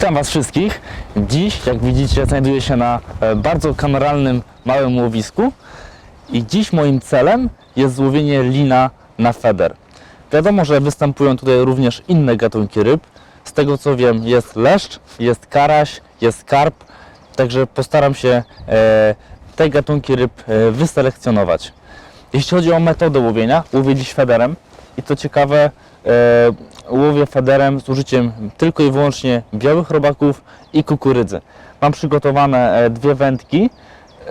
Witam Was wszystkich. Dziś, jak widzicie, znajduję się na e, bardzo kameralnym małym łowisku i dziś moim celem jest złowienie lina na feder. Wiadomo, że występują tutaj również inne gatunki ryb. Z tego co wiem, jest leszcz, jest karaś, jest karp, także postaram się e, te gatunki ryb e, wyselekcjonować. Jeśli chodzi o metodę łowienia, łowię dziś federem i co ciekawe, łowię federem z użyciem tylko i wyłącznie białych robaków i kukurydzy. Mam przygotowane e, dwie wędki, e,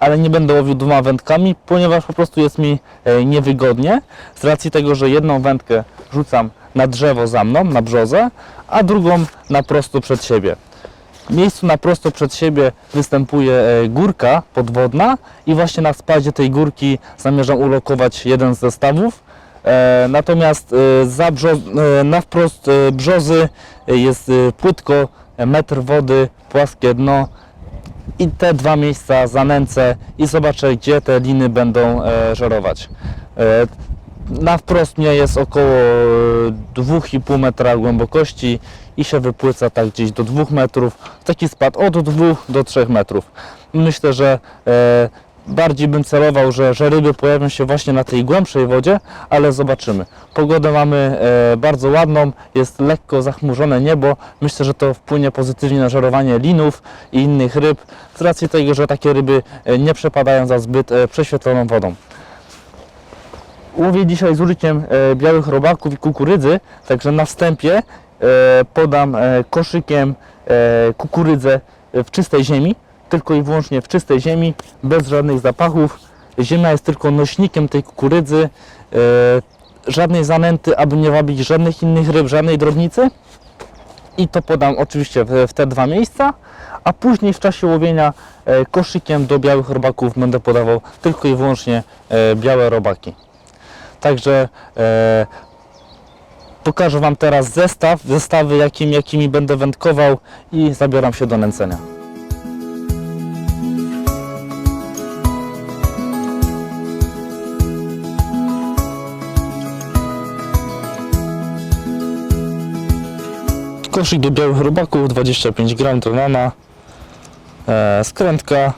ale nie będę łowił dwoma wędkami, ponieważ po prostu jest mi e, niewygodnie z racji tego, że jedną wędkę rzucam na drzewo za mną, na brzozę, a drugą na prosto przed siebie. W miejscu na prosto przed siebie występuje e, górka podwodna i właśnie na spadzie tej górki zamierzam ulokować jeden z zestawów. E, Natomiast e, za e, na wprost brzozy jest płytko, metr wody, płaskie dno i te dwa miejsca zanęcę i zobaczę gdzie te liny będą żerować. Na wprost mnie jest około e, 2,5 metra głębokości i się wypłyca tak gdzieś do 2 metrów. Taki spad od 2 do 3 metrów. Myślę, że bardziej bym celował, że, że ryby pojawią się właśnie na tej głębszej wodzie, ale zobaczymy. Pogodę mamy e, bardzo ładną, jest lekko zachmurzone niebo. Myślę, że to wpłynie pozytywnie na żerowanie linów i innych ryb, z racji tego, że takie ryby e, nie przepadają za zbyt e, prześwietloną wodą. Łowię dzisiaj z użyciem e, białych robaków i kukurydzy, także na wstępie e, podam e, koszykiem e, kukurydzę w czystej ziemi, tylko i wyłącznie w czystej ziemi, bez żadnych zapachów. Ziemia jest tylko nośnikiem tej kukurydzy, e, żadnej zanęty, aby nie wabić żadnych innych ryb, żadnej drobnicy. I to podam oczywiście w, te dwa miejsca, a później w czasie łowienia e, koszykiem do białych robaków będę podawał tylko i wyłącznie e, białe robaki. Także pokażę Wam teraz zestaw, zestawy jakimi, jakimi będę wędkował i zabieram się do nęcenia. Koszyk do białych robaków, 25 gram tonana, e, skrętka,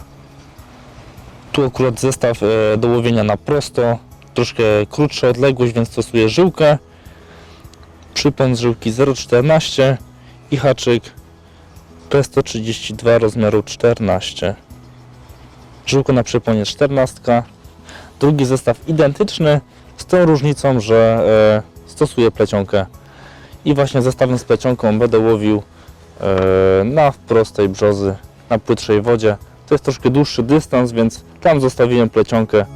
tu akurat zestaw e, do łowienia na prosto, troszkę krótsza odległość, więc stosuję żyłkę. Przypęd żyłki 0,14 i haczyk P132 rozmiaru 14. Żyłka na przyponie 14. Drugi zestaw identyczny, z tą różnicą, że e, stosuję plecionkę. I właśnie zestawem z plecionką będę łowił e, na prostej brzozy, na płytszej wodzie. To jest troszkę dłuższy dystans, więc tam zostawiłem plecionkę.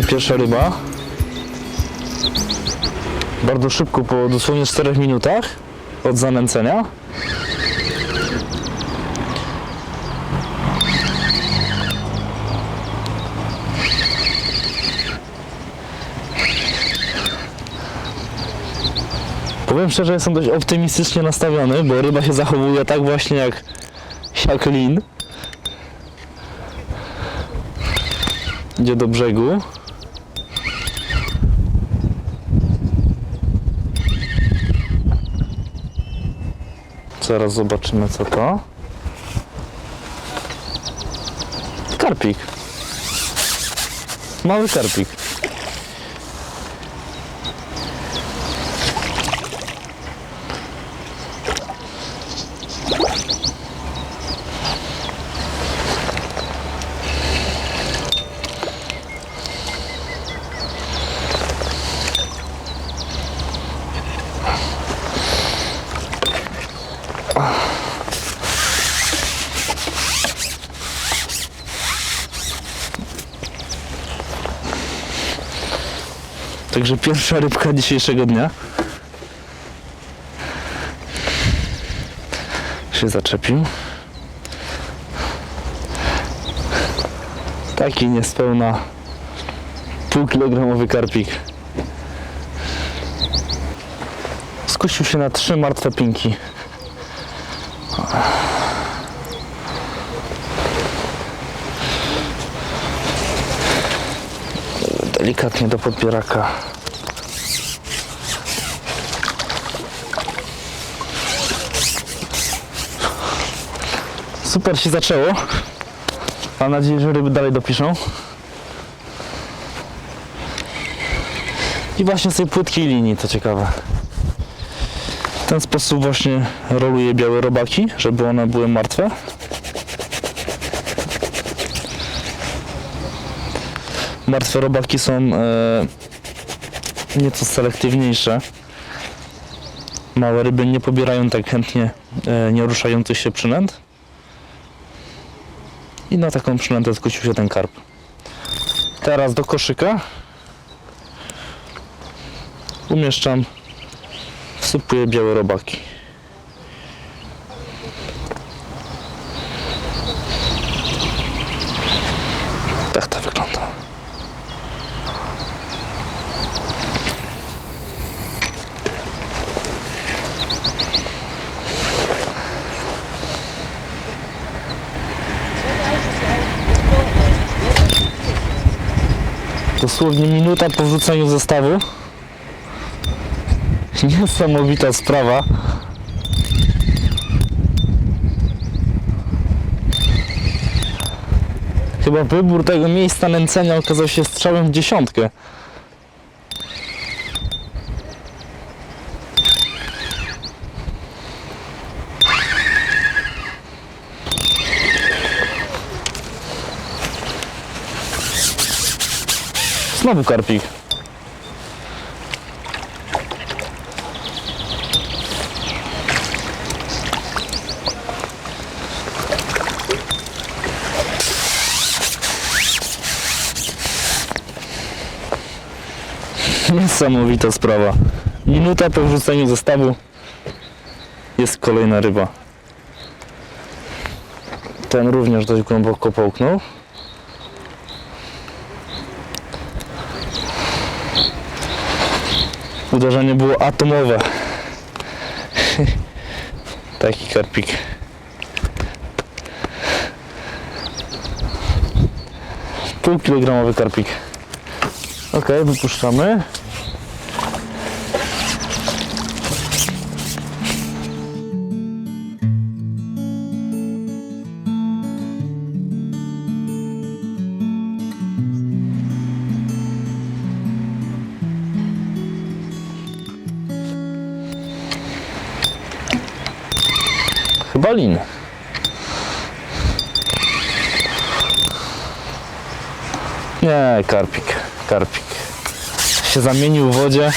Pierwsza ryba. Bardzo szybko, po dosłownie 4 minutach od zanęcenia. Powiem szczerze, jestem dość optymistycznie nastawiony, bo ryba się zachowuje tak właśnie jak, jak lin. Idzie do brzegu. Zaraz zobaczymy co to. Karpik. Mały karpik. Także pierwsza rybka dzisiejszego dnia. Się zaczepił. Taki niespełna półkilogramowy karpik. Skusił się na trzy martwe pinki. Delikatnie do podbieraka. Super się zaczęło. Mam nadzieję, że ryby dalej dopiszą. I właśnie z tej płytkiej linii, to ciekawe. W ten sposób właśnie roluję białe robaki, żeby one były martwe. Martwe robaki są e, nieco selektywniejsze. Małe ryby nie pobierają tak chętnie e, nieruszających się przynęt. I na taką przynętę skusił się ten karp. Teraz do koszyka umieszczam, wsypuję białe robaki. Tak to wygląda. Dosłownie minuta po wrzuceniu zestawu. Niesamowita sprawa. Chyba wybór tego miejsca nęcenia okazał się strzałem w dziesiątkę. Znowu karpik. Niesamowita sprawa. Minuta po wrzuceniu zestawu jest kolejna ryba. Ten również dość głęboko połknął. Uderzenie było atomowe. Taki karpik. Półkilogramowy karpik. Ok, wypuszczamy. Chyba lin. Nie, karpik, karpik. Się zamienił w wodzie,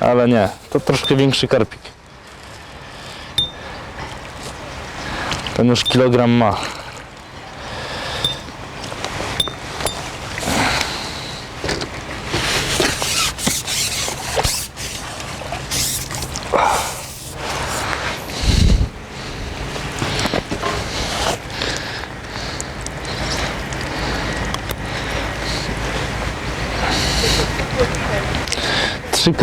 ale nie, to troszkę większy karpik. Ten już kilogram ma.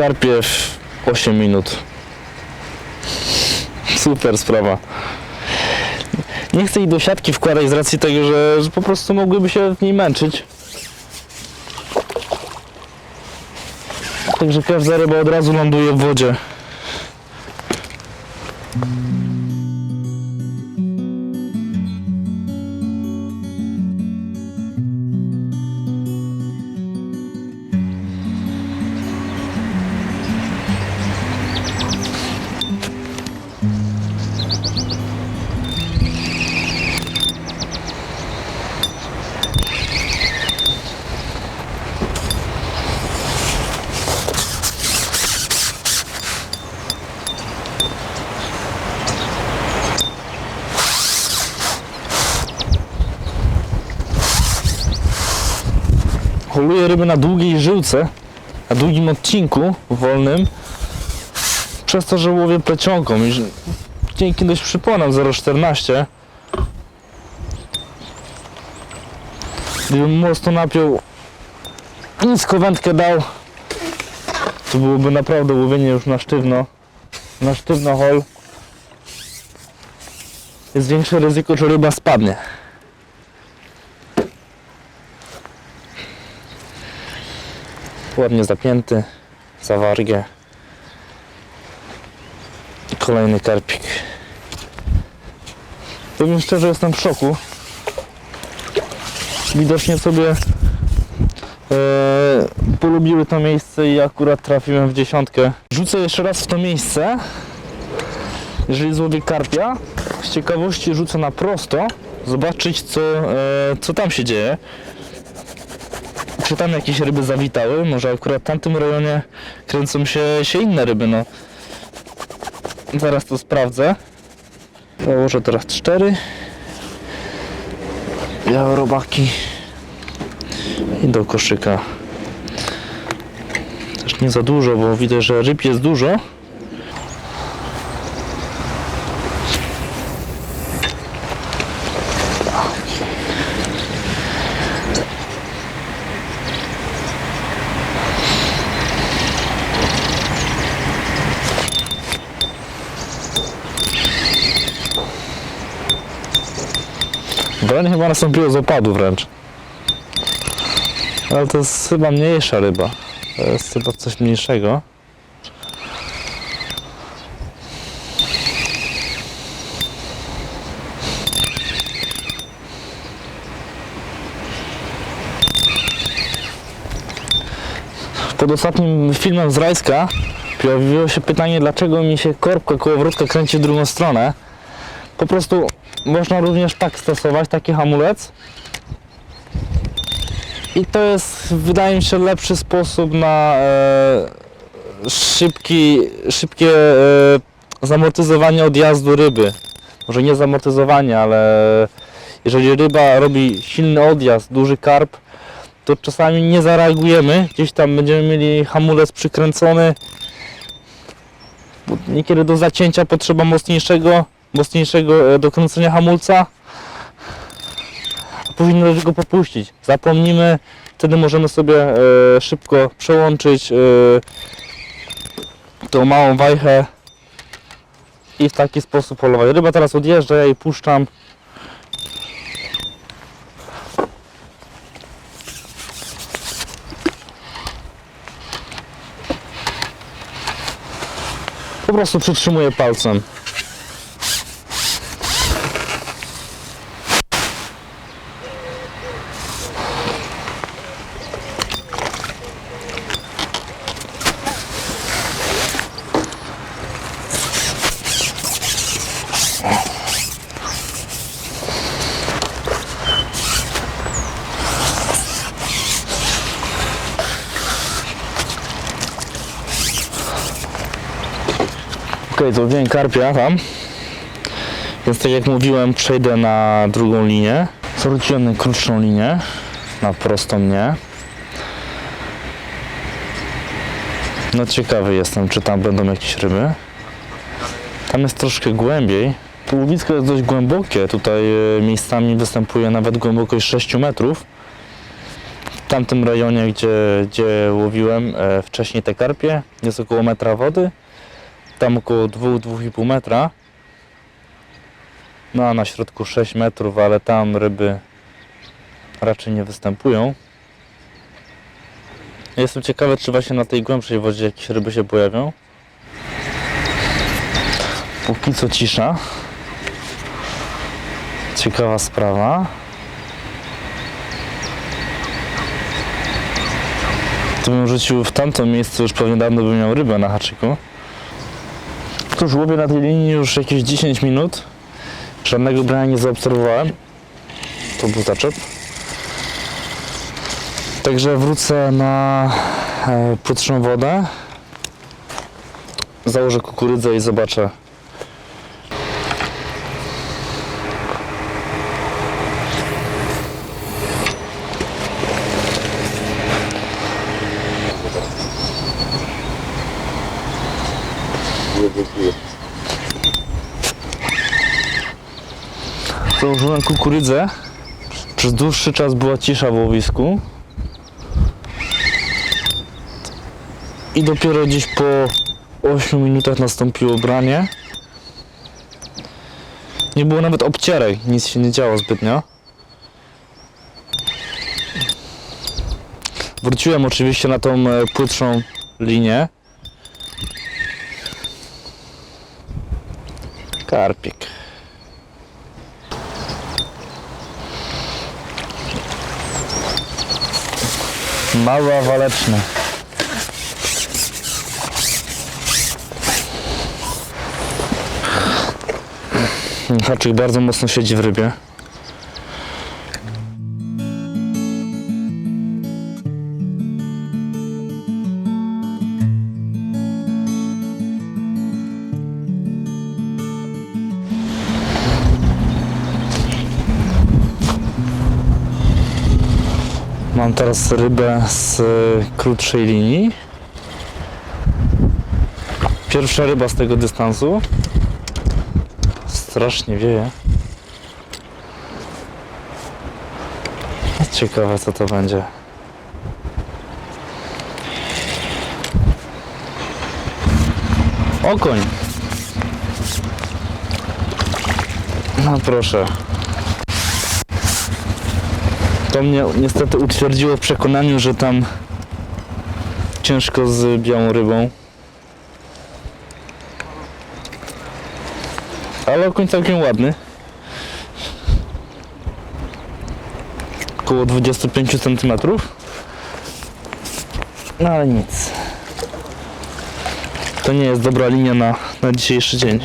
Trzy karpie w 8 minut. Super sprawa. Nie chcę ich do siatki wkładać z racji tego, że, że po prostu mogłyby się w niej męczyć. Także każda ryba od razu ląduje w wodzie. Holuję ryby na długiej żyłce, na długim odcinku wolnym, przez to, że łowię plecionką i dzięki dość przyponem 0,14 gdybym mocno napiął nisko wędkę dał to byłoby naprawdę łowienie już na sztywno na sztywno hol. Jest większe ryzyko, że ryba spadnie ładnie zapięty za wargę i kolejny karpik. Powiem szczerze jestem w szoku. Widocznie sobie e, polubiły to miejsce i akurat trafiłem w dziesiątkę. Rzucę jeszcze raz w to miejsce. Jeżeli złowię karpia z ciekawości rzucę na prosto zobaczyć co, e, co tam się dzieje czy tam jakieś ryby zawitały, może akurat w tamtym rejonie kręcą się, się inne ryby, no. Zaraz to sprawdzę. Założę teraz cztery. Białe robaki. I do koszyka. Też nie za dużo, bo widzę, że ryb jest dużo. Broń chyba nastąpiło z opadu wręcz. Ale to jest chyba mniejsza ryba. To jest chyba coś mniejszego. Pod ostatnim filmem z Rajska pojawiło się pytanie, dlaczego mi się korbka kołowrotka kręci w drugą stronę. Po prostu można również tak stosować, taki hamulec. I to jest, wydaje mi się, lepszy sposób na e, szybki, szybkie e, zamortyzowanie odjazdu ryby. Może nie zamortyzowanie, ale jeżeli ryba robi silny odjazd, duży karp, to czasami nie zareagujemy. Gdzieś tam będziemy mieli hamulec przykręcony. Niekiedy do zacięcia potrzeba mocniejszego mocniejszego e, dokręcenia hamulca, a później należy go popuścić. Zapomnimy, wtedy możemy sobie e, szybko przełączyć e, tą małą wajchę i w taki sposób polować. Ryba teraz odjeżdża, ja jej puszczam. Po prostu przytrzymuję palcem. Okej, to wziąłem karpia tam. Więc tak jak mówiłem, przejdę na drugą linię. Zwróciłem na krótszą linię, na prostą nie. No ciekawy jestem, czy tam będą jakieś ryby. Tam jest troszkę głębiej. Połowisko jest dość głębokie. Tutaj e, miejscami występuje nawet głębokość 6 metrów. W tamtym rejonie, gdzie, gdzie łowiłem e, wcześniej te karpie, jest około metra wody tam około 2-2,5 metra. No a na środku 6 metrów, ale tam ryby raczej nie występują. Jestem ciekawy, czy właśnie na tej głębszej wodzie jakieś ryby się pojawią. Póki co cisza. Ciekawa sprawa. Gdybym rzucił w tamto miejsce, już pewnie dawno bym miał rybę na haczyku. Cóż, łowię na tej linii już jakieś 10 minut. Żadnego brania nie zaobserwowałem. To był zaczep. Także wrócę na e, płytszą wodę. Założę kukurydzę i zobaczę. Założyłem kukurydzę. Przez dłuższy czas była cisza w łowisku. I dopiero gdzieś po 8 minutach nastąpiło branie. Nie było nawet obcierek, nic się nie działo zbytnio. Wróciłem oczywiście na tą e, płytszą linię. Karpik. Mały, a waleczny. Haczyk bardzo mocno siedzi w rybie. Mam teraz rybę z y, krótszej linii. Pierwsza ryba z tego dystansu. Strasznie wieje. Ciekawe co to będzie. Okoń. No proszę. To mnie niestety utwierdziło w przekonaniu, że tam ciężko z białą rybą. Ale okoń całkiem ładny. Około 25 cm. No ale nic. To nie jest dobra linia na, na dzisiejszy dzień.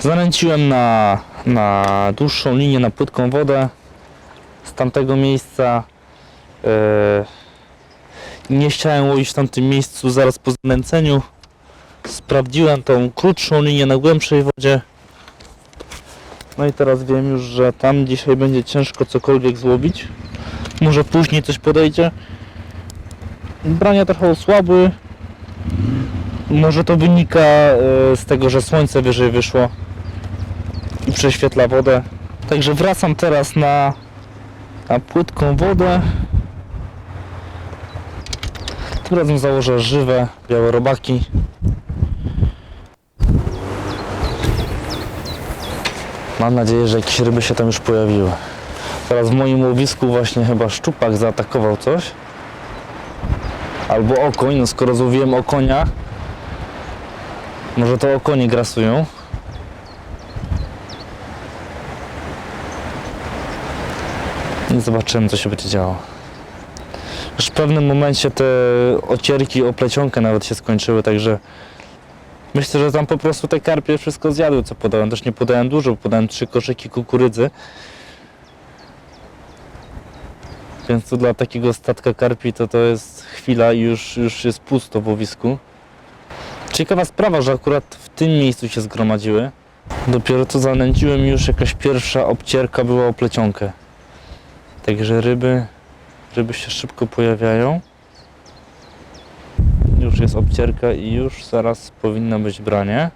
Zanęciłem na, na dłuższą linię, na płytką wodę. Z tamtego miejsca e, nie chciałem łowić w tamtym miejscu zaraz po zanęceniu. Sprawdziłem tą krótszą linię na głębszej wodzie. No i teraz wiem już, że tam dzisiaj będzie ciężko cokolwiek złowić. Może później coś podejdzie. Brania trochę osłabły. Może to wynika e, z tego, że słońce wyżej wyszło prześwietla wodę. Także wracam teraz na, na płytką wodę. Tym razem założę żywe białe robaki. Mam nadzieję, że jakieś ryby się tam już pojawiły. Teraz w moim łowisku właśnie chyba szczupak zaatakował coś. Albo okoń, no skoro złowiłem okonia, może to okonie grasują. I zobaczymy, co się będzie działo. Już w pewnym momencie te ocierki o plecionkę nawet się skończyły, także myślę, że tam po prostu te karpie wszystko zjadły, co podałem. Też nie podałem dużo, podałem trzy koszyki kukurydzy. Więc tu dla takiego statka karpi to to jest chwila i już, już jest pusto w łowisku. Ciekawa sprawa, że akurat w tym miejscu się zgromadziły. Dopiero co zanęciłem już jakaś pierwsza obcierka była o plecionkę. Także ryby, ryby się szybko pojawiają. Już jest obcierka i już zaraz powinno być branie.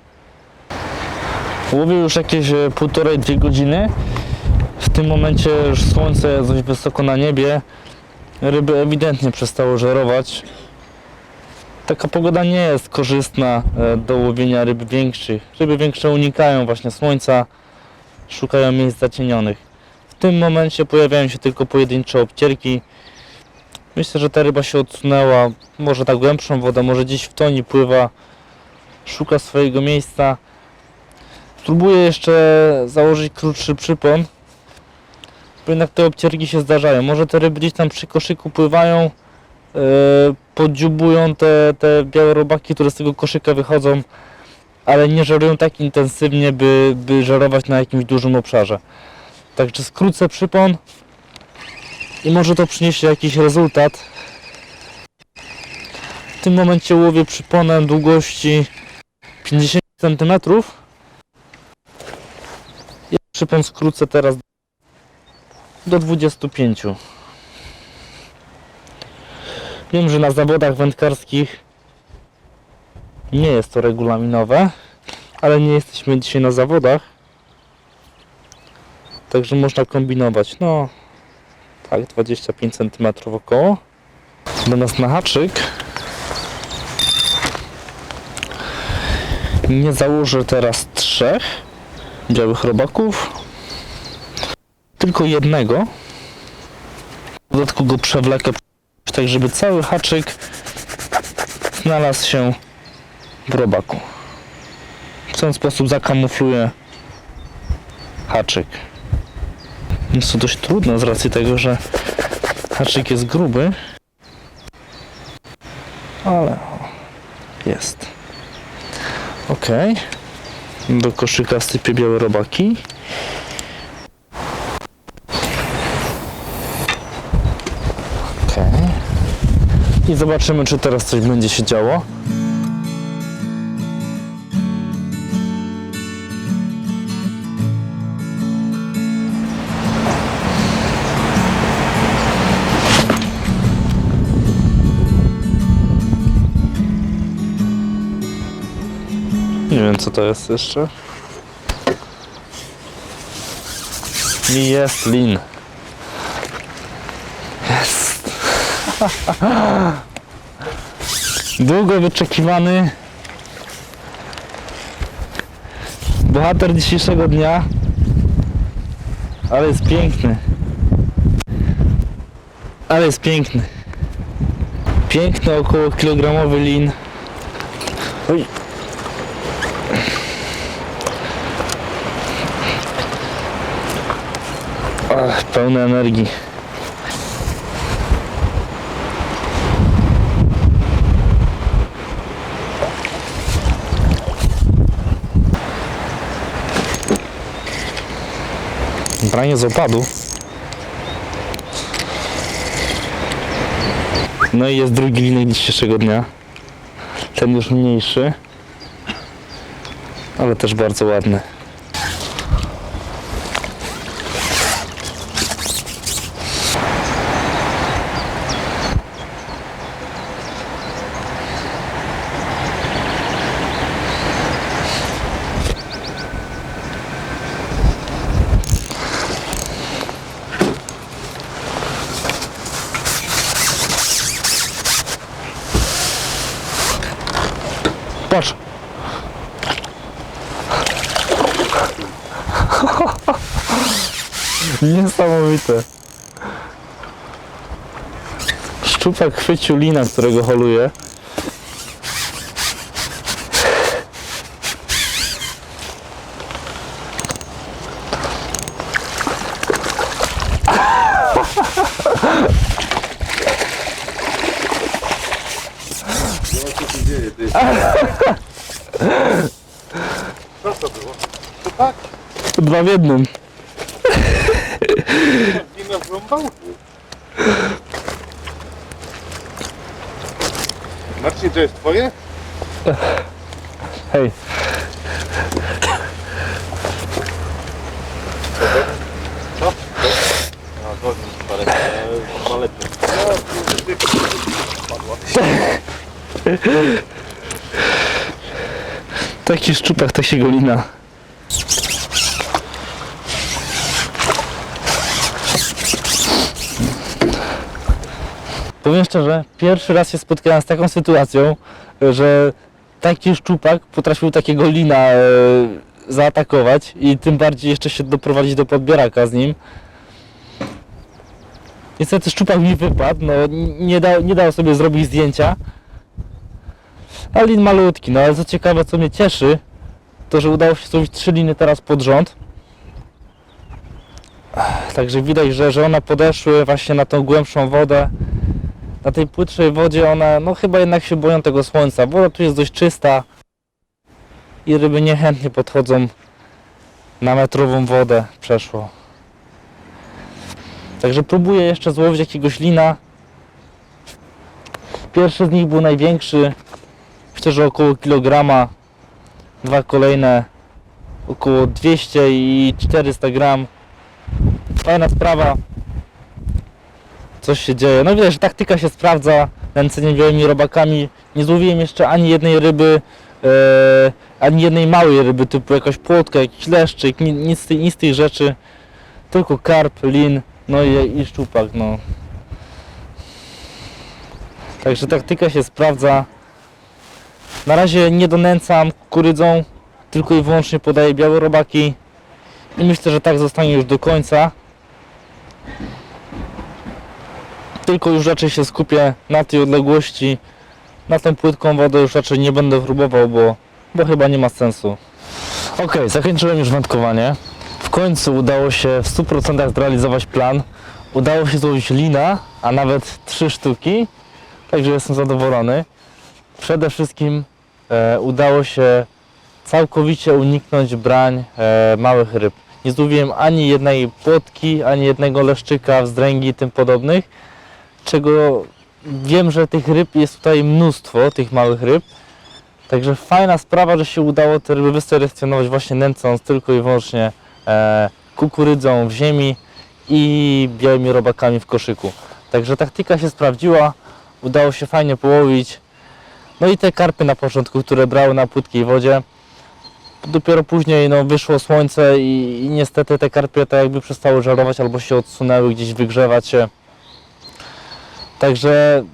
Łowię już jakieś e, półtorej, dwie godziny. W tym momencie już słońce jest dość wysoko na niebie. Ryby ewidentnie przestały żerować. Taka pogoda nie jest korzystna e, do łowienia ryb większych. Ryby większe unikają właśnie słońca, szukają miejsc zacienionych. W tym momencie pojawiają się tylko pojedyncze obcierki. Myślę, że ta ryba się odsunęła, może na głębszą wodę, może gdzieś w toni pływa, szuka swojego miejsca. Spróbuję jeszcze założyć krótszy przypon, bo jednak te obcierki się zdarzają. Może te ryby gdzieś tam przy koszyku pływają, yy, podziubują te, te białe robaki, które z tego koszyka wychodzą, ale nie żerują tak intensywnie, by, by żerować na jakimś dużym obszarze. Także skrócę przypon i może to przyniesie jakiś rezultat. W tym momencie łowię przyponem długości 50 cm. I przypon skrócę teraz do 25. Wiem, że na zawodach wędkarskich nie jest to regulaminowe, ale nie jesteśmy dzisiaj na zawodach. Także można kombinować. No, tak, 25 cm około. Natomiast na haczyk nie założę teraz trzech białych robaków, tylko jednego. W dodatku go przewlekę, tak żeby cały haczyk znalazł się w robaku. W ten sposób zakamufluję haczyk. Jest to dość trudne z racji tego, że haczyk jest gruby. Ale jest. Ok. Do koszyka sypię białe robaki. Ok. I zobaczymy, czy teraz coś będzie się działo. Wiem co to jest jeszcze. I jest lin. Jest. Długo wyczekiwany bohater dzisiejszego dnia. Ale jest piękny. Ale jest piękny. Piękny około kilogramowy lin. Oj. Pełny energii. Branie z opadu. No i jest drugi linek dzisiejszego dnia. Ten już mniejszy. Ale też bardzo ładny. Szczupak chwycił lina, którego holuje. Co Dwa w jednym. zrąbał. Marcin, to jest twoje? Hej. Co? No, to jest parę, lepiej. Taki szczupak, takiego lina. Powiem szczerze, pierwszy raz się spotkałem z taką sytuacją, że taki szczupak potrafił takiego lina e, zaatakować i tym bardziej jeszcze się doprowadzić do podbieraka z nim. Niestety szczupak mi wypadł, no nie dał, nie dał sobie zrobić zdjęcia. A lin malutki, no ale co ciekawe, co mnie cieszy, to że udało się zrobić trzy liny teraz pod rząd. Także widać, że, że one podeszły właśnie na tą głębszą wodę. Na tej płytszej wodzie one, no chyba jednak się boją tego słońca. Woda tu jest dość czysta i ryby niechętnie podchodzą na metrową wodę przeszło. Także próbuję jeszcze złowić jakiegoś lina. Pierwszy z nich był największy, myślę, że około kilograma. Dwa kolejne około 200 i 400 gram. Fajna sprawa. Coś się dzieje. No widać, że taktyka się sprawdza. Nęcenie białymi robakami. Nie złowiłem jeszcze ani jednej ryby, e, ani jednej małej ryby, typu jakaś płotka, jakiś leszczyk, ni- nic, z tej- nic z tych rzeczy. Tylko karp, lin, no i, i szczupak, no. Także taktyka się sprawdza. Na razie nie donęcam kurydzą, tylko i wyłącznie podaję białe robaki. I myślę, że tak zostanie już do końca. Tylko już raczej się skupię na tej odległości. Na tą płytką wodę już raczej nie będę próbował, bo, bo chyba nie ma sensu. Ok, zakończyłem już wędkowanie. W końcu udało się w 100% zrealizować plan. Udało się złowić lina, a nawet trzy sztuki. Także jestem zadowolony. Przede wszystkim e, udało się całkowicie uniknąć brań e, małych ryb. Nie złowiłem ani jednej płotki, ani jednego leszczyka, wzdręgi i tym podobnych, czego wiem, że tych ryb jest tutaj mnóstwo, tych małych ryb. Także fajna sprawa, że się udało te ryby wyselekcjonować właśnie nęcąc tylko i wyłącznie e, kukurydzą w ziemi i białymi robakami w koszyku. Także taktyka się sprawdziła, udało się fajnie połowić. No i te karpy na początku, które brały na płytkiej wodzie. Dopiero później no, wyszło słońce i, i niestety te karpie tak jakby przestały żarować albo się odsunęły gdzieś wygrzewać się. Także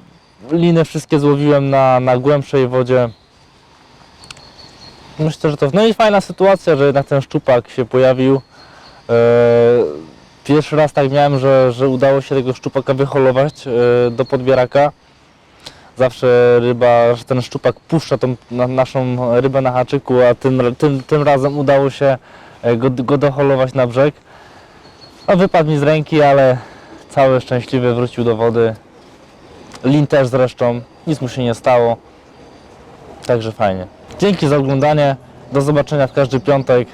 liny wszystkie złowiłem na, na głębszej wodzie. Myślę, że to. No i fajna sytuacja, że jednak ten szczupak się pojawił. Eee, Pierwszy raz tak miałem, że, że udało się tego szczupaka wyholować e, do podbieraka. Zawsze ryba, że ten szczupak puszcza tą na, naszą rybę na haczyku, a tym, tym, tym razem udało się e, go, go doholować na brzeg. No, wypadł mi z ręki, ale cały szczęśliwy wrócił do wody. Lin też zresztą, nic mu się nie stało. Także fajnie. Dzięki za oglądanie. Do zobaczenia w każdy piątek.